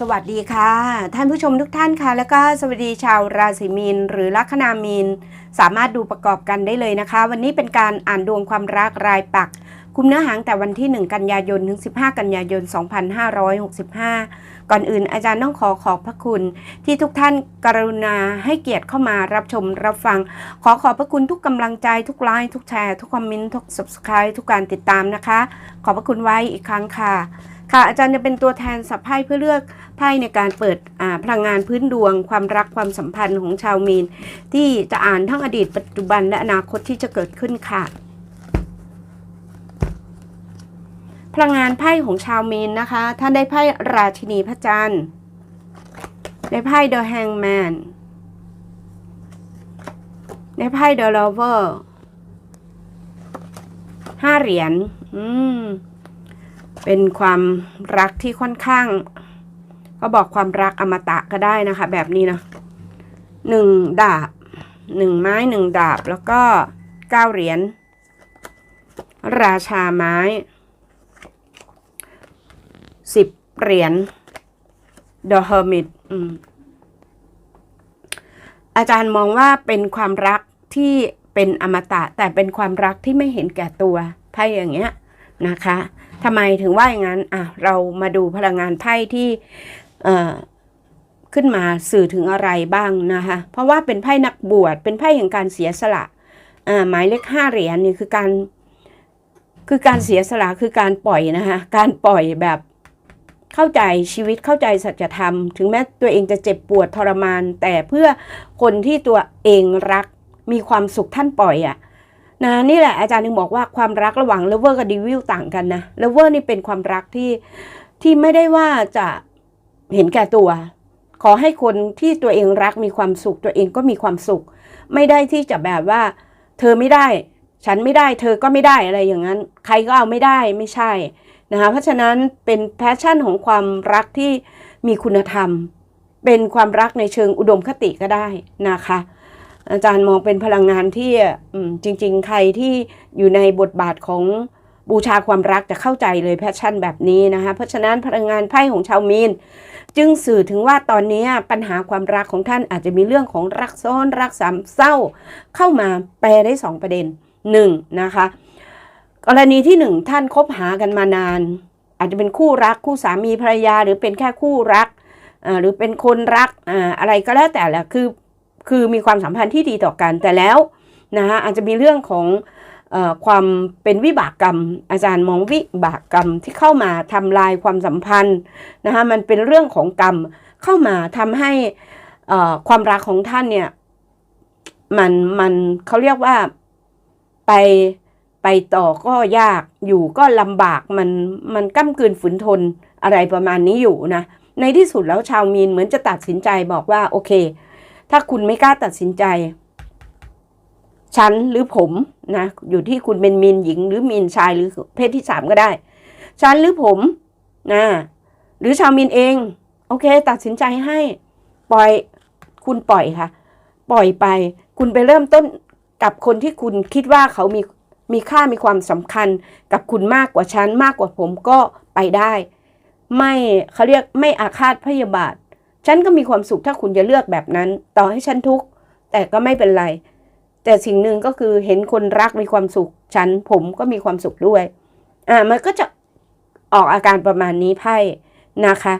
สวัสดีค่ะ ท่านผู้ชมทุกท่านค่ะ แล้วก็สวัสดีชาวราศีมีน หรือลัคนามีน สามารถดูประกอบกันได้เลยนะคะ วันนี้เป็นการอ่านดวงความรักรายปัก คุมเนื้อหางแต่วันที่ 1 กันยายนถึง 15 กันยายน 2565 ก่อนอื่นอาจารย์ต้องขอขอบพระคุณ ที่ทุกท่านกรุณาให้เกียรติเข้ามารับชมรับฟัง ขอขอบพระคุณทุกกำลังใจทุกไลค์ทุกแชร์ ทุกคอมเมนต์ทุก subscribe ทุกการติดตามนะคะ ขอบพระคุณไว้อีกครั้งค่ะค่ะอาจารย์จะเป็นตัวแทนสับไพ่เพื่อเลือกไพ่ในการเปิดพลังงานพื้นดวง ความรักความสัมพันธ์ของชาวมีน ที่จะอ่านทั้งอดีตปัจจุบันและอนาคตที่จะเกิดขึ้นค่ะ พลังงานไพ่ของชาวมีนนะคะ ท่านได้ไพ่ราชินีพระจันทร์ ได้ไพ่ The Hangman ได้ไพ่ The Lover ห้าเหรียญ อืม เป็นความรักที่ค่อนข้าง ก็บอกความรักอมตะก็ได้นะคะ แบบนี้นะหนึ่งดาบหนึ่งไม้หนึ่งดาบแล้วก็เก้าเหรียญ ราชาไม้ สิบเหรียญ The Hermit อืมอาจารย์มองว่าเป็นความรักที่เป็นอมตะแต่เป็นความรักที่ไม่เห็นแก่ตัวไพ่อย่างเงี้ยนะคะทำไมถึงว่าอย่างนั้นอะเรามาดูพลังงานไพ่ที่เอ่อขึ้นมาสื่อถึงอะไรบ้างนะคะเพราะว่าเป็นไพ่นักบวชเป็นไพ่แห่งการเสียสละอ่าหมายเลขห้าเหรียญนี่คือการคือการเสียสละคือการปล่อยนะคะการปล่อยแบบ เข้าใจชีวิตเข้าใจสัจธรรม ถึงแม้ตัวเองจะเจ็บปวดทรมาน แต่เพื่อคนที่ตัวเองรักมีความสุขท่านปล่อยอะ่ะนะนี่แหละอาจารย์ถึงบอกว่าความรักระหว่างเลเวอร์กับดีวิลต่างกันนะเลเวอร์นี่เป็นความรักที่ที่ไม่ได้ว่าจะเห็นแก่ตัว ขอให้คนที่ตัวเองรักมีความสุข ตัวเองก็มีความสุข ไม่ได้ที่จะแบบว่า เธอไม่ได้ ฉันไม่ได้ เธอก็ไม่ได้อะไรอย่างนั้น ใครก็เอาไม่ได้ไม่ใช่ นะคะเพราะฉะนั้นเป็นแพชชั่นของความรักที่มีคุณธรรม เป็นความรักในเชิงอุดมคติก็ได้นะคะ อาจารย์มองเป็นพลังงานที่จริง ๆ ใครที่อยู่ในบทบาทของบูชาความรักจะเข้าใจเลยแพชชั่นแบบนี้นะคะ เพราะฉะนั้นพลังงานไพ่ของชาวมีน จึงสื่อถึงว่าตอนนี้ปัญหาความรักของท่านอาจจะมีเรื่องของรักซ้อนรักสามเศร้า เข้ามาแปลได้สองประเด็นหนึ่งนะคะ กรณีที่หนึ่งท่านคบหากันมานาน อาจจะเป็นคู่รักคู่สามีภรรยาหรือเป็นแค่คู่รักหรือเป็นคนรักอะไรก็แล้วแต่แหละคือคือมีความสัมพันธ์ที่ดีต่อกันแต่แล้วนะคะอาจจะมีเรื่องของอความเป็นวิบากกรรม อาจารย์มองวิบากกรรมที่เข้ามาทำลายความสัมพันธ์นะคะมันเป็นเรื่องของกรรมเข้ามาทำให้ความรักของท่านเนี่ยมันมันเขาเรียกว่าไป ไปต่อก็ยากอยู่ก็ลำบากมันมันก้ากืนฝืนทนอะไรประมาณนี้อยู่นะ ในที่สุดแล้วชาวมีนเหมือนจะตัดสินใจบอกว่าโอเค ถ้าคุณไม่กล้าตัดสินใจ ฉันหรือผมนะ อยู่ที่คุณเป็นมีนหญิงหรือมีนชายหรือเพศที่สามก็ได้ ฉันหรือผมนะหรือชาวมีนเอง โอเค ตัดสินใจให้ปล่อยคุณปล่อยค่ะ ปล่อยไป คุณไปเริ่มต้นกับคนที่คุณคิดว่าเขามี มีค่ามีความสำคัญกับคุณมากกว่าฉันมากกว่าผมก็ไปได้ ไม่เขาเรียกไม่อาฆาตพยาบาท ฉันก็มีความสุขถ้าคุณจะเลือกแบบนั้น ต่อให้ฉันทุกข์แต่ก็ไม่เป็นไร แต่สิ่งหนึ่งก็คือเห็นคนรักมีความสุข ฉันผมก็มีความสุขด้วยอ่ามันก็จะออกอาการประมาณนี้ไพ่นะคะ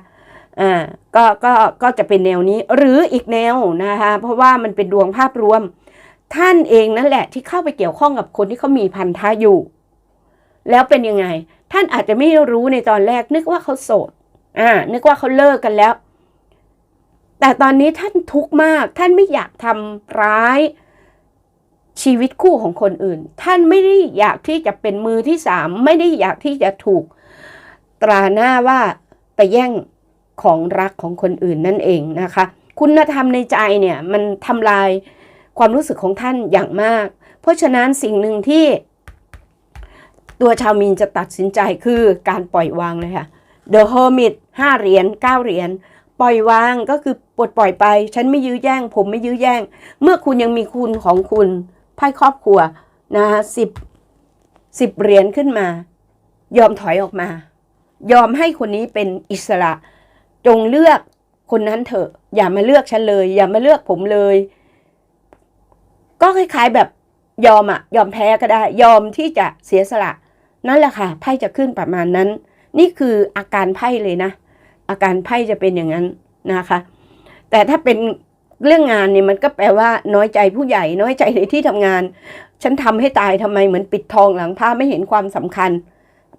อ่าก็ก็ก็จะเป็นแนวนี้หรืออีกแนวนะคะ เพราะว่ามันเป็นดวงภาพรวม ท่านเองนั่นแหละที่เข้าไปเกี่ยวข้องกับคนที่เขามีพันธะอยู่ แล้วเป็นยังไง ท่านอาจจะไม่รู้ในตอนแรก นึกว่าเขาโสด อ่า นึกว่าเขาเลิกกันแล้ว แต่ตอนนี้ท่านทุกข์มาก ท่านไม่อยากทำร้าย ชีวิตคู่ของคนอื่น ท่านไม่ได้อยากที่จะเป็นมือที่สาม ไม่ได้อยากที่จะถูก ตราหน้าว่าไปแย่งของรักของคนอื่นนั่นเองนะคะ คุณธรรมในใจเนี่ย มันทำลาย ความรู้สึกของท่านอย่างมาก เพราะฉะนั้นสิ่งหนึ่งที่ ตัวชาวมีนจะตัดสินใจคือการปล่อยวางเลยค่ะ The Hermit ห้าเหรียญเก้าเหรียญปล่อยวางก็คือปลดปล่อยไป ฉันไม่ยื้อแย่ง ผมไม่ยื้อแย่ง เมื่อคุณยังมีคุณของคุณไพ่ครอบครัวนะคะสิบสิบเหรียญขึ้นมา ยอมถอยออกมา ยอมให้คนนี้เป็นอิสระ จงเลือกคนนั้นเถอะ อย่ามาเลือกฉันเลย อย่ามาเลือกผมเลย ก็คล้ายๆแบบยอมอะยอมแพ้ก็ได้ ยอมที่จะเสียสละ นั่นแหละค่ะไพ่จะขึ้นประมาณนั้น นี่คืออาการไพ่เลยนะ อาการไพ่จะเป็นอย่างนั้นนะคะ แต่ถ้าเป็นเรื่องงานเนี่ยมันก็แปลว่าน้อยใจผู้ใหญ่ น้อยใจในที่ทำงาน ฉันทำให้ตายทำไมเหมือนปิดทองหลังผ้าไม่เห็นความสำคัญ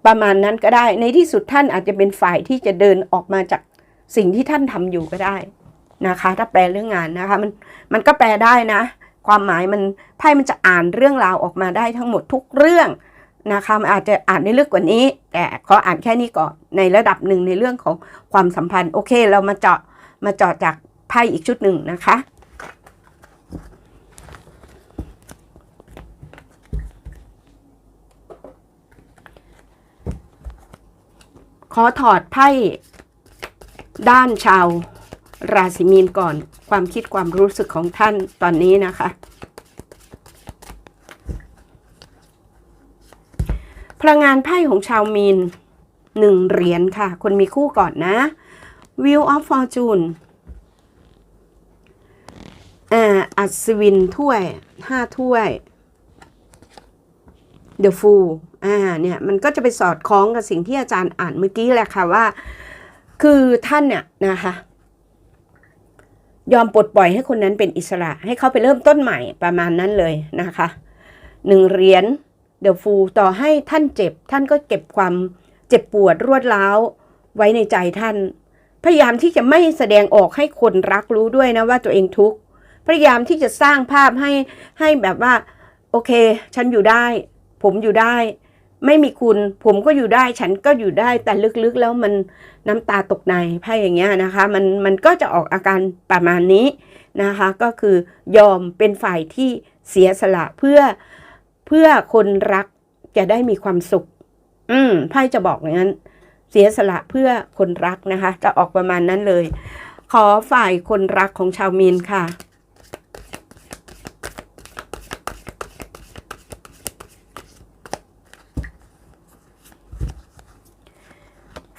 ประมาณนั้นก็ได้ ในที่สุดท่านอาจจะเป็นฝ่ายที่จะเดินออกมาจากสิ่งที่ท่านทำอยู่ก็ได้นะคะ ถ้าแปลเรื่องงานนะคะ มันมันก็แปลได้นะ ความหมายมันไพ่มันจะอ่านเรื่องราวออกมาได้ทั้งหมดทุกเรื่องนะคะมันอาจจะอ่านได้ลึกกว่านี้ แต่ขออ่านแค่นี้ก่อนในระดับหนึ่งในเรื่องของความสัมพันธ์โอเค เรามาเจาะมาเจาะจากไพ่อีกชุดหนึ่งนะคะขอถอดไพ่ด้านชาว ราศีมีนก่อนความคิดความรู้สึกของท่านตอนนี้นะคะ พลังงานไพ่ของชาวมีนหนึ่งเหรียญค่ะ คนมีคู่ก่อนนะ Wheel of Fortune อ่าอัศวินถ้วยห้าถ้วย The Fool อ่าเนี่ยมันก็จะไปสอดคล้องกับสิ่งที่อาจารย์อ่านเมื่อกี้แหละค่ะว่า คือท่านเนี่ยนะคะ ยอมปลดปล่อยให้คนนั้นเป็นอิสระ ให้เขาไปเริ่มต้นใหม่ประมาณนั้นเลยนะคะหนึ่งเหรียญเดอะฟูต่อให้ท่านเจ็บ ท่านก็เก็บความเจ็บปวดรวดร้าวไว้ในใจท่าน พยายามที่จะไม่แสดงออกให้คนรักรู้ด้วยนะว่าตัวเองทุกข์พยายามที่จะสร้างภาพให้ให้แบบว่า โอเค ฉันอยู่ได้ ผมอยู่ได้ ไม่มีคุณ ผมก็อยู่ได้ฉันก็อยู่ได้แต่ลึกๆแล้วมันน้ำตาตกในไพ่อย่างเงี้ยนะคะ มันมันก็จะออกอาการประมาณนี้นะคะ ก็คือยอมเป็นฝ่ายที่เสียสละเพื่อเพื่อคนรักจะได้มีความสุข อืมไพ่จะบอกอย่างนั้น เสียสละเพื่อคนรักนะคะ จะออกประมาณนั้นเลย ขอฝ่ายคนรักของชาวมีนค่ะ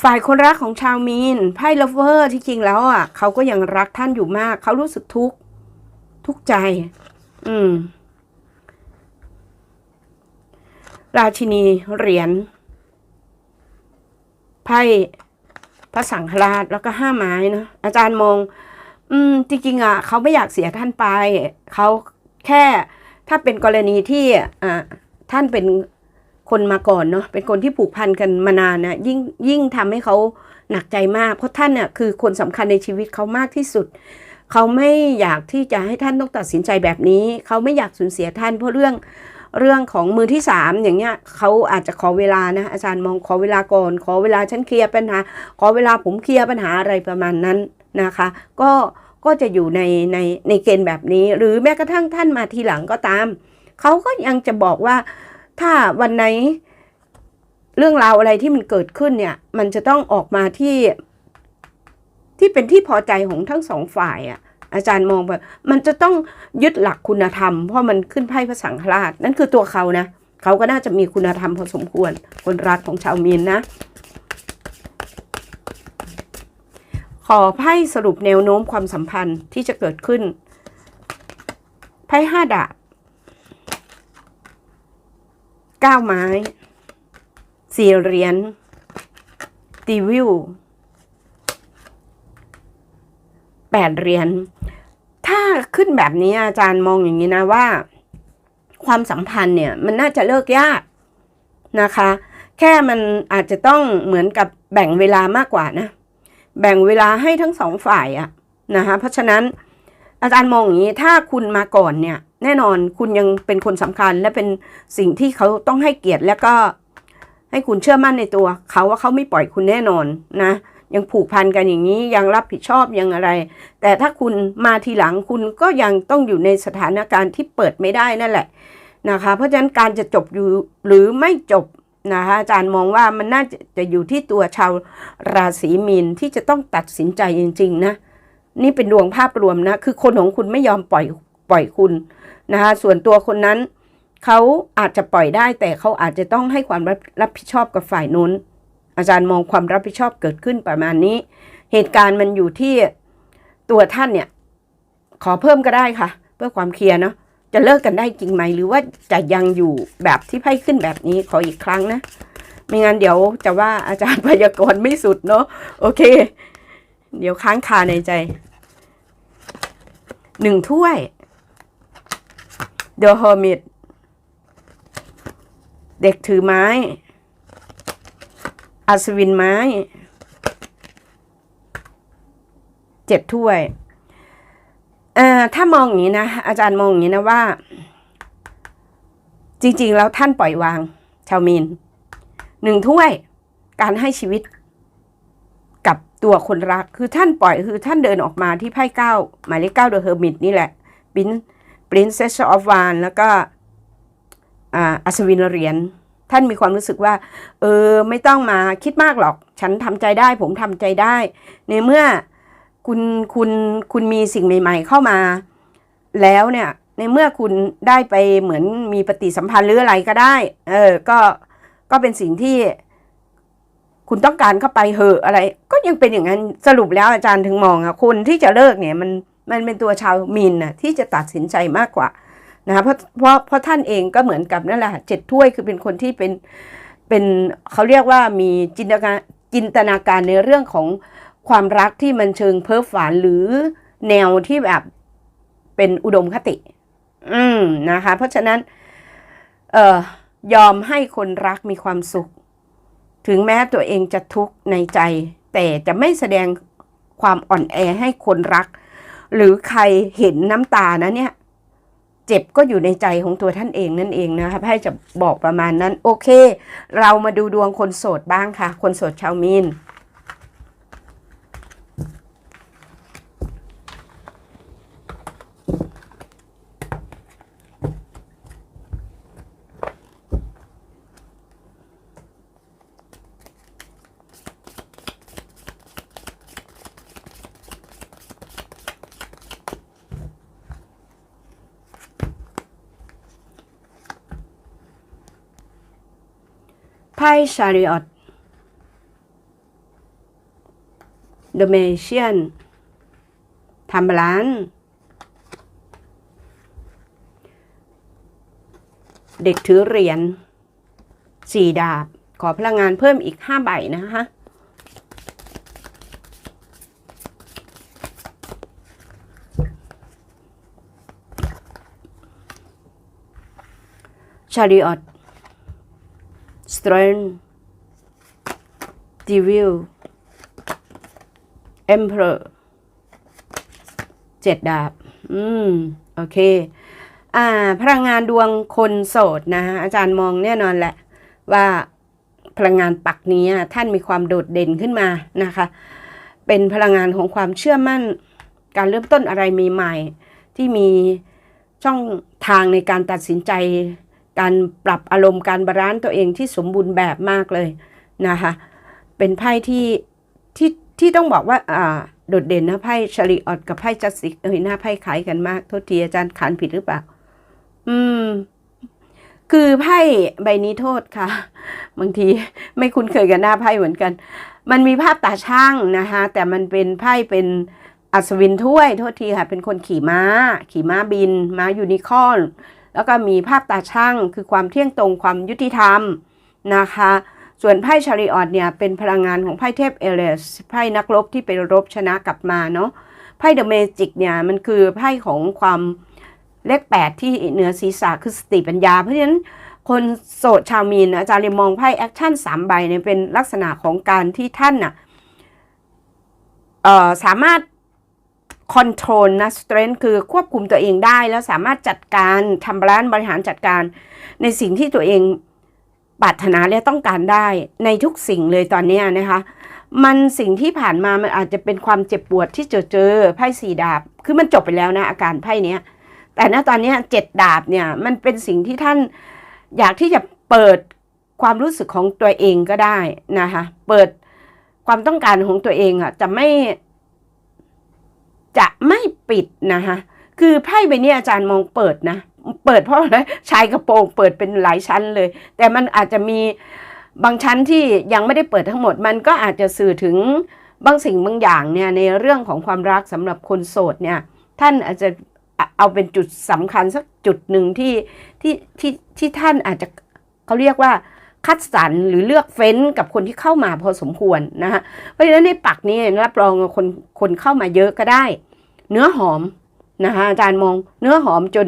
ฝ่ายคนรักของชาวมีนไพ่ลเวอร์ที่จริงแล้วอะเขาก็ยังรักท่านอยู่มาก เขารู้สึกทุกข์ทุกข์ใจ อืม ราชินีเหรียญไพ่พระสังฆราชแล้วก็ห้าไม้นะอาจารย์มอง อืม จริงๆอะเขาไม่อยากเสียท่านไป เขาแค่ถ้าเป็นกรณีที่อ่าท่านเป็น คนมาก่อนเนาะเป็นคนที่ผูกพันกันมานานนะยิ่งยิ่งทำให้เขาหนักใจมาก เพราะท่านเนี่ยคือคนสำคัญในชีวิตเขามากที่สุด เขาไม่อยากที่จะให้ท่านต้องตัดสินใจแบบนี้ เขาไม่อยากสูญเสียท่าน เพราะเรื่องเรื่องของมือที่สามอย่างเงี้ยเขาอาจจะขอเวลานะอาจารย์มองขอเวลาก่อน ขอเวลาฉันเคลียร์ปัญหา ขอเวลาผมเคลียร์ปัญหาอะไรประมาณนั้นนะคะ ก็ก็จะอยู่ในในในเกณฑ์แบบนี้ หรือแม้กระทั่งท่านมาทีหลังก็ตาม เขาก็ยังจะบอกว่า ถ้าวันไหนเรื่องราวอะไรที่มันเกิดขึ้นเนี่ย มันจะต้องออกมาที่ ที่เป็นที่พอใจของทั้งสองฝ่ายอะ่ะ อาจารย์มองแบบมันจะต้องยึดหลักคุณธรรม เพราะมันขึ้นไพ่พระสังฆราช นั่นคือตัวเขานะเขาก็น่าจะมีคุณธรรมพอสมควร คนรักของชาวมีนนะ ขอไพ่สรุปแนวโน้มความสัมพันธ์ที่จะเกิดขึ้น ไพ่ห้าดาบ เก้าไม้สี่เหรียญตีวิวแปดเหรียญถ้าขึ้นแบบนี้อาจารย์มองอย่างนี้นะว่า ความสัมพันธ์เนี่ยมันน่าจะเลิกยากนะคะ แค่มันอาจจะต้องเหมือนกับแบ่งเวลามากกว่านะ แบ่งเวลาให้ทั้งสองฝ่ายอะนะคะเพราะฉะนั้นอาจารย์มองอย่างนี้ถ้าคุณมาก่อนเนี่ย แน่นอนคุณยังเป็นคนสำคัญและเป็นสิ่งที่เขาต้องให้เกียรติแล้วก็ให้คุณเชื่อมั่นในตัว เขาว่าเขาไม่ปล่อยคุณแน่นอนนะ ยังผูกพันกันอย่างนี้ยังรับผิดชอบยังอะไร แต่ถ้าคุณมาทีหลังคุณก็ยังต้องอยู่ในสถานการณ์ที่เปิดไม่ได้นั่นแหละนะคะ เพราะฉะนั้นการจะจบอยู่หรือไม่จบนะคะอาจารย์มองว่ามันน่าจะอยู่ที่ตัวชาวราศีมีนที่จะต้องตัดสินใจจริง ๆ นะ นี่เป็นดวงภาพรวมนะ คือคนของคุณไม่ยอมปล่อยปล่อยคุณ นะคะส่วนตัวคนนั้นเขาอาจจะปล่อยได้แต่เขาอาจจะต้องให้ความรับรบผิดชอบกับฝ่ายนู้น อาจารย์มองความรับผิดชอบเกิดขึ้นประมาณนี้ เหตุการณ์มันอยู่ที่ตัวท่านเนี่ย ขอเพิ่มก็ได้ค่ะ เพื่อความเคลียร์เนาะจะเลิกกันได้จริงไหม หรือว่าจะยังอยู่แบบที่ไพ่ขึ้นแบบนี้ขออีกครั้งนะ ไม่งั้นเดี๋ยวจะว่าอาจารย์พยากรณ์ไม่สุดเนาะโอเค เดี๋ยวค้างคาในใจหนึ่งถ้วย The Hermit เด็กถือไม้ อัศวินไม้ เจ็ดถ้วยอ่อถ้ามองอย่างนี้นะ อาจารย์มองอย่างนี้นะว่า จริง ๆ แล้วท่านปล่อยวาง ชาวมีนหนึ่งถ้วย การให้ชีวิต กับตัวคนรัก คือท่านปล่อยคือท่านเดินออกมาที่ไพ่เก้าหมายเลขเก้าเดอะเฮอร์มิตนี่แหละปิน Princess of w a n แล้วก็อัศวินเหรียญท่านมีความรู้สึกว่า เออ ไม่ต้องมาคิดมากหรอก ฉันทำใจได้ ผมทำใจได้ ในเมื่อคุณคุณคุณมีสิ่งใหม่ ๆ เข้ามา แล้วเนี่ย ในเมื่อคุณได้ไปเหมือนมีปฏิสัมพันธ์หรืออะไรก็ได้ เออ ก็ก็เป็นสิ่งที่คุณต้องการเข้าไปเหอะอะไร ก็ยังเป็นอย่างนั้นสรุปแล้วอาจารย์ถึงมองอะคนที่จะเลิกเนี่ยมัน มันเป็นตัวชาวมินนะที่จะตัดสินใจมากกว่านะคะเพราะเพราะเพราะท่านเองก็เหมือนกับนั่นแหละเจ็ดถ้วยคือเป็นคนที่เป็นเป็นเขาเรียกว่ามีจินตนาการจินตนาการในเรื่องของความรักที่มันเชิงเพ้อฝันหรือแนวที่แบบเป็นอุดมคติ อืมนะคะ เพราะฉะนั้น เอ่อยอมให้คนรักมีความสุข ถึงแม้ตัวเองจะทุกข์ในใจ แต่จะไม่แสดงความอ่อนแอให้คนรัก หรือใครเห็นน้ำตานะเนี่ย เจ็บก็อยู่ในใจของตัวท่านเองนั่นเองนะคะให้จะบอกประมาณนั้น โอเค เรามาดูดวงคนโสดบ้างค่ะ คนโสดชาวมีน ไพ่ชาริออต The Magician ทำบาลาน เด็กถือเหรียญสี่ดาบ ขอพลังงานเพิ่มอีกห้าใบนะคะชาริออต Strength Devil Emperor เจ็ดดาบ อืม โอเค อ่า พลังงานดวงคนโสดนะฮะ อาจารย์มองแน่นอนแหละ ว่าพลังงานปักนี้ท่านมีความโดดเด่นขึ้นมานะคะ เป็นพลังงานของความเชื่อมั่น การเริ่มต้นอะไรใหม่ๆที่มีช่องทางในการตัดสินใจ การปรับอารมณ์การบาลานซ์ตัวเองที่สมบูรณ์แบบมากเลยนะคะเป็นไพ่ที่ที่ที่ต้องบอกว่าอ่าโดดเด่นนะไพ่ชาริออตกับไพ่จัสติกเอ้ยหน้าไพ่คล้ายกันมากโทษทีอาจารย์ขานผิดหรือเปล่า อืม คือไพ่ใบนี้โทษค่ะ บางทีไม่คุ้นเคยกับหน้าไพ่เหมือนกัน มันมีภาพตาช่างนะคะแต่มันเป็นไพ่เป็นอัศวินถ้วยโทษทีค่ะ เป็นคนขี่ม้า ขี่ม้าบิน ม้ายูนิคอร์น แล้วก็มีภาพตาช่างคือความเที่ยงตรงความยุติธรรมนะคะ ส่วนไพ่ชาริออตเนี่ยเป็นพลังงานของไพ่เทพเอเลสไพ่นักรบที่ไปรบชนะกลับมาเนาะไพ่เดอะเมจิกเนี่ยมันคือไพ่ของความเลขแปดที่เหนือศีรษะคือสติปัญญา เพราะฉะนั้นคนโสดชาวมีนอาจารย์เลยมองไพ่แอคชั่นสามใบเนี่ยเป็นลักษณะของการที่ท่านน่ะสามารถ คอนโทรลนะสเตรนคือควบคุมตัวเองได้ แล้วสามารถจัดการทำร้านบริหารจัดการ ในสิ่งที่ตัวเองปรารถนาและต้องการได้ในทุกสิ่งเลยตอนนี้นะคะ มันสิ่งที่ผ่านมามันอาจจะเป็นความเจ็บปวดที่เจอเจอไพ่สี่ดาบ คือมันจบไปแล้วนะอาการไพ่เนี้ย แต่ณตอนนี้เจ็ดดาบเนี่ยมันเป็นสิ่งที่ท่านอยากที่จะเปิดความรู้สึกของตัวเองก็ได้นะคะ เปิดความต้องการของตัวเองอะจะไม่ จะไม่ปิดนะคะคือไพ่ใบนี้อาจารย์มองเปิดนะ เปิดเพราะอะไรชายกระโปรงเปิดเป็นหลายชั้นเลย แต่มันอาจจะมีบางชั้นที่ยังไม่ได้เปิดทั้งหมด มันก็อาจจะสื่อถึงบางสิ่งบางอย่างเนี่ยในเรื่องของความรักสำหรับคนโสดเนี่ยท่านอาจจะเอาเป็นจุดสำคัญสักจุดหนึ่งที่ที่ที่ที่ท่านอาจจะเขาเรียกว่า คัดสรรหรือเลือกเฟ้นกับคนที่เข้ามาพอสมควรนะฮะเพราะฉะนั้นในปักนี้รับรองคนคนเข้ามาเยอะก็ได้ เนื้อหอมนะคะอาจารย์มองเนื้อหอมจน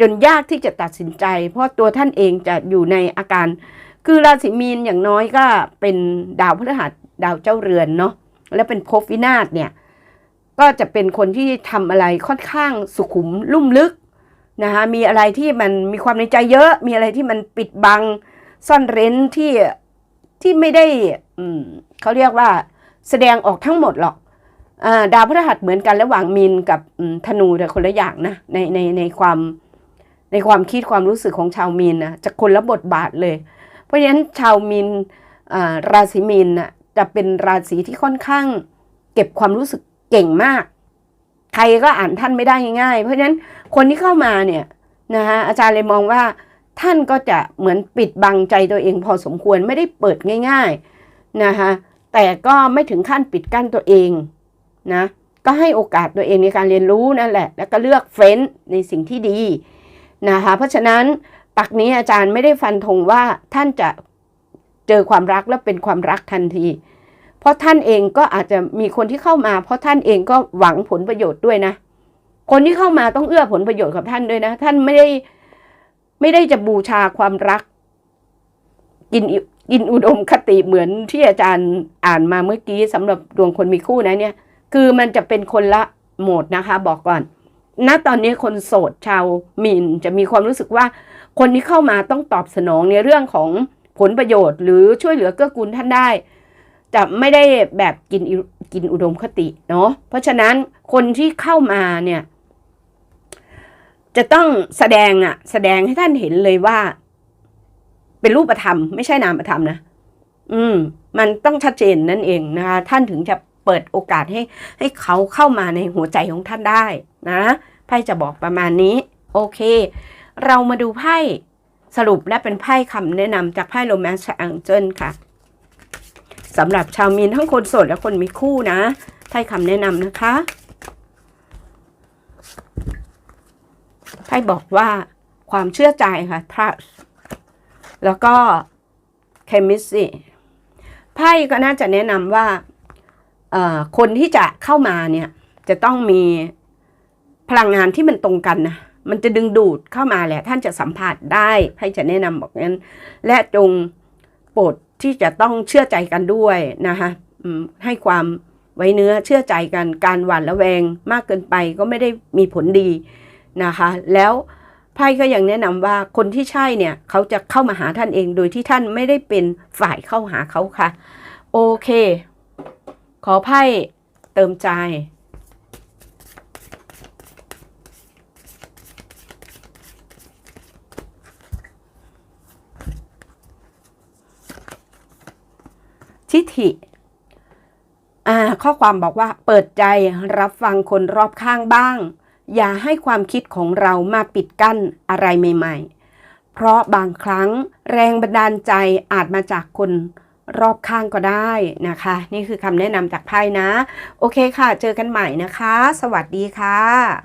จนยากที่จะตัดสินใจ เพราะตัวท่านเองจะอยู่ในอาการ คือราศีมีนอย่างน้อยก็เป็นดาวพฤหัสดาวเจ้าเรือนเนาะและเป็นภพวินาศเนี่ยก็จะเป็นคนที่ทำอะไรค่อนข้างสุขุมลุ่มลึกนะคะมีอะไรที่มันมีความในใจเยอะ มีอะไรที่มันปิดบัง ซ่อนเร้นที่ที่ไม่ได้เขาเรียกว่าแสดงออกทั้งหมดหรอกอดาวพฤหัสเหมือนกันระหว่างมีนกับธนูแต่คนละอย่างนะในในในความในความคิดความรู้สึกของชาวมีนนะจะคนละบทบาทเลย เพราะฉะนั้นชาวมีนราศีมีนนะจะเป็นราศีที่ค่อนข้าง เก็บความรู้สึกเก่งมาก ใครก็อ่านท่านไม่ได้ง่ายๆ เพราะฉะนั้นคนที่เข้ามาเนี่ยนะคะอาจารย์เลยมองว่า ท่านก็จะเหมือนปิดบังใจตัวเองพอสมควรไม่ได้เปิดง่าย ๆนะคะแต่ก็ไม่ถึงขั้นปิดกั้นตัวเองนะก็ให้โอกาสตัวเองในการเรียนรู้นั่นแหละ แล้วก็เลือกเฟ้นในสิ่งที่ดีนะคะเพราะฉะนั้นปักนี้อาจารย์ไม่ได้ฟันธงว่าท่านจะเจอความรักแล้วเป็นความรักทันที เพราะท่านเองก็อาจจะมีคนที่เข้ามา เพราะท่านเองก็หวังผลประโยชน์ด้วยนะ คนที่เข้ามาต้องเอื้อผลประโยชน์กับท่านด้วยนะ ท่านไม่ได้ ไม่ได้จะบูชาความรัก กินอิกินอุดมคติเหมือนที่อาจารย์อ่านมาเมื่อกี้สำหรับดวงคนมีคู่นะเนี่ย คือมันจะเป็นคนละโหมดนะคะ บอกก่อนณตอนนี้คนโสดชาวมีนจะมีความรู้สึกว่า คนที่เข้ามาต้องตอบสนองในเรื่องของผลประโยชน์ หรือช่วยเหลือเกื้อกูลท่านได้ จะไม่ได้แบบกินอิกินอุดมคติเนาะเพราะฉะนั้นคนที่เข้ามาเนี่ย จะต้องแสดงอะแสดงให้ท่านเห็นเลยว่า เป็นรูปธรรม ไม่ใช่นามธรรมนะอืม มันต้องชัดเจนนั่นเองนะคะท่านถึงจะเปิดโอกาสให้ ให้เขาเข้ามาในหัวใจของท่านได้นะไพ่จะบอกประมาณนี้ โอเค เรามาดูไพ่สรุปและเป็นไพ่คำแนะนำจากไพ่โรแมนต์อังเจิลค่ะสำหรับชาวมีนทั้งคนโสดและคนมีคู่นะไพ่คำแนะนำนะคะ ไพ่บอกว่าความเชื่อใจค่ะ trust แล้วก็ chemistry ไพ่ก็น่าจะแนะนำว่าคนที่จะเข้ามาเนี่ย จะต้องมีพลังงานที่มันตรงกันนะ มันจะดึงดูดเข้ามาแหละ ท่านจะสัมผัสได้ไพ่จะแนะนำบอกงั้น และจงโปรดที่จะต้องเชื่อใจกันด้วยนะคะให้ความไว้เนื้อเชื่อใจกันการหวั่นระแวงมากเกินไปก็ไม่ได้มีผลดี นะคะ แล้วไพ่ก็ยังแนะนำว่าคนที่ใช่เนี่ยเขาจะเข้ามาหาท่านเองโดยที่ท่านไม่ได้เป็นฝ่ายเข้าหาเขาค่ะ โอเค ขอไพ่เติมใจทิฐิข้อความบอกว่าเปิดใจรับฟังคนรอบข้างบ้าง อย่าให้ความคิดของเรามาปิดกั้นอะไรใหม่ ๆ เพราะบางครั้งแรงบันดาลใจอาจมาจากคนรอบข้างก็ได้นะคะ นี่คือคำแนะนำจากไพ่นะ โอเคค่ะ เจอกันใหม่นะคะ สวัสดีค่ะ